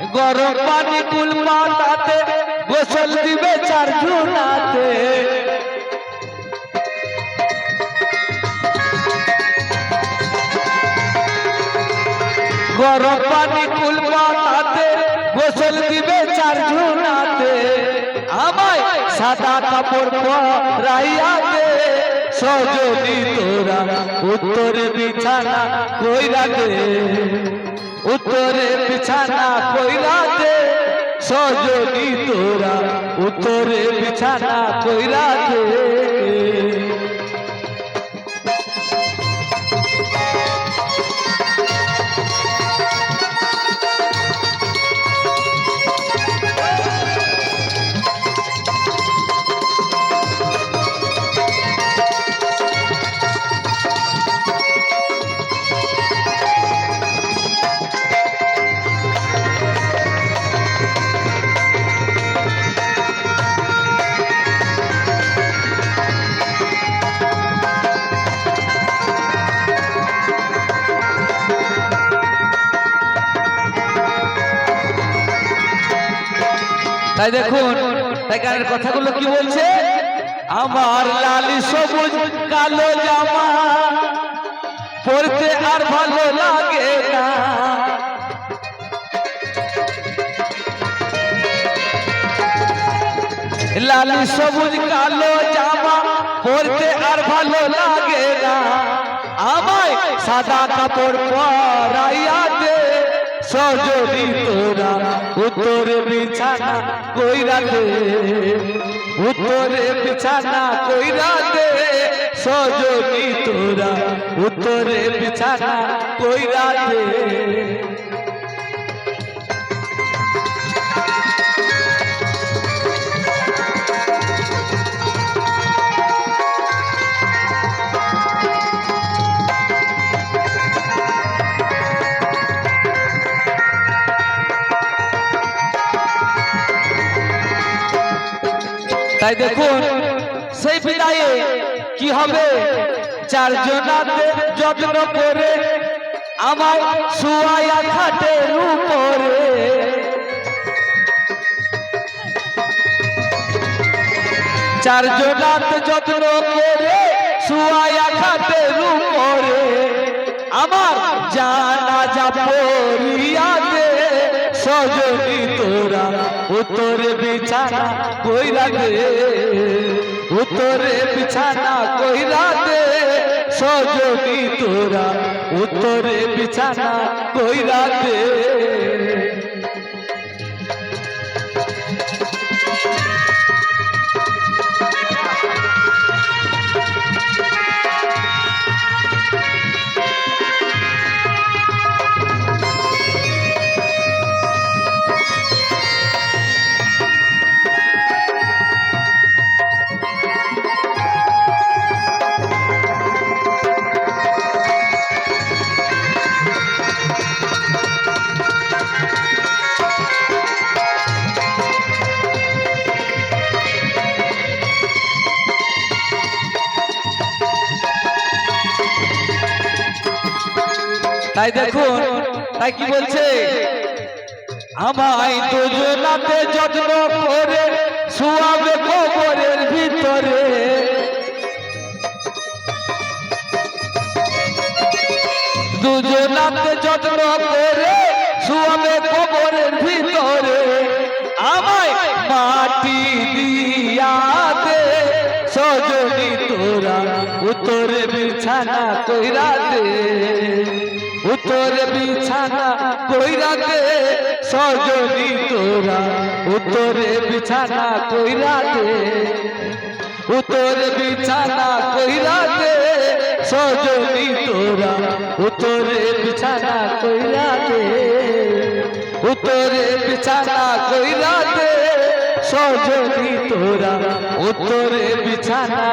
গরম পানি কুল পাতাতে গোসল দিবে চার জুনাতে। গরম পানি কুল পাতাতে গোসল দিবে চার জুনাতে। আমায় সাদা কাপড় পরাইয়াতে সজনি তোরা উত্তরে বিছানা কইরা দে। উত্তরে বিছানা কইরা দে। সজনি তোরা উত্তরে বিছানা কইরা তাই দেখুন, তাই গানের কথাগুলো কি বলছে? আমার লালি সবুজ কালো জামা পড়তে আর ভালো লাগে না। লালি সবুজ কালো জামা পরতে আর ভালো লাগে না। আমায় সাদা কাপড় পরাইয়া দে। সজনি তোরা উত্তরে বিছানা কইরা দে উত্তরে বিছানা কইরা দে সজরি তোরা উত্তরে বিছানা কইরা দে তাই দেখুন, সেই বিদায়ে কি হবে? চারজনাতে যত্ন করে আমায় শুয়ায়া খাটের উপরে। চারজনাতে যত্ন করে শুয়ায়া খাটের উপরে। আমার জানা যা পড়িয়াতে সজনি তোরা উত্তরে বিছানা কইরা দে। উত্তরে বিছানা কইরা দে। সজনী তোরা উত্তরে বিছানা কইরা দে। তাই দেখুন তাই কি বলছে? আমায় দুজনাতে যত্ন করে শুয়াবে কবরের ভিতরে। দুজনাতে যত্ন করে শুয়াবে কবরের ভিতরে। আমায় মাটি দিয়াতে সজনি তোরা উত্তরে বিছানা কইরা দে। উত্তরে বিছানা কইরা দে, সজনি তোরা। উত্তরে বিছানা কইরা দে, উত্তরে বিছানা কইরা দে, সজনি তোরা। উত্তরে বিছানা কইরা দে, উত্তরে বিছানা কইরা দে, সজনি তোরা। উত্তরে বিছানা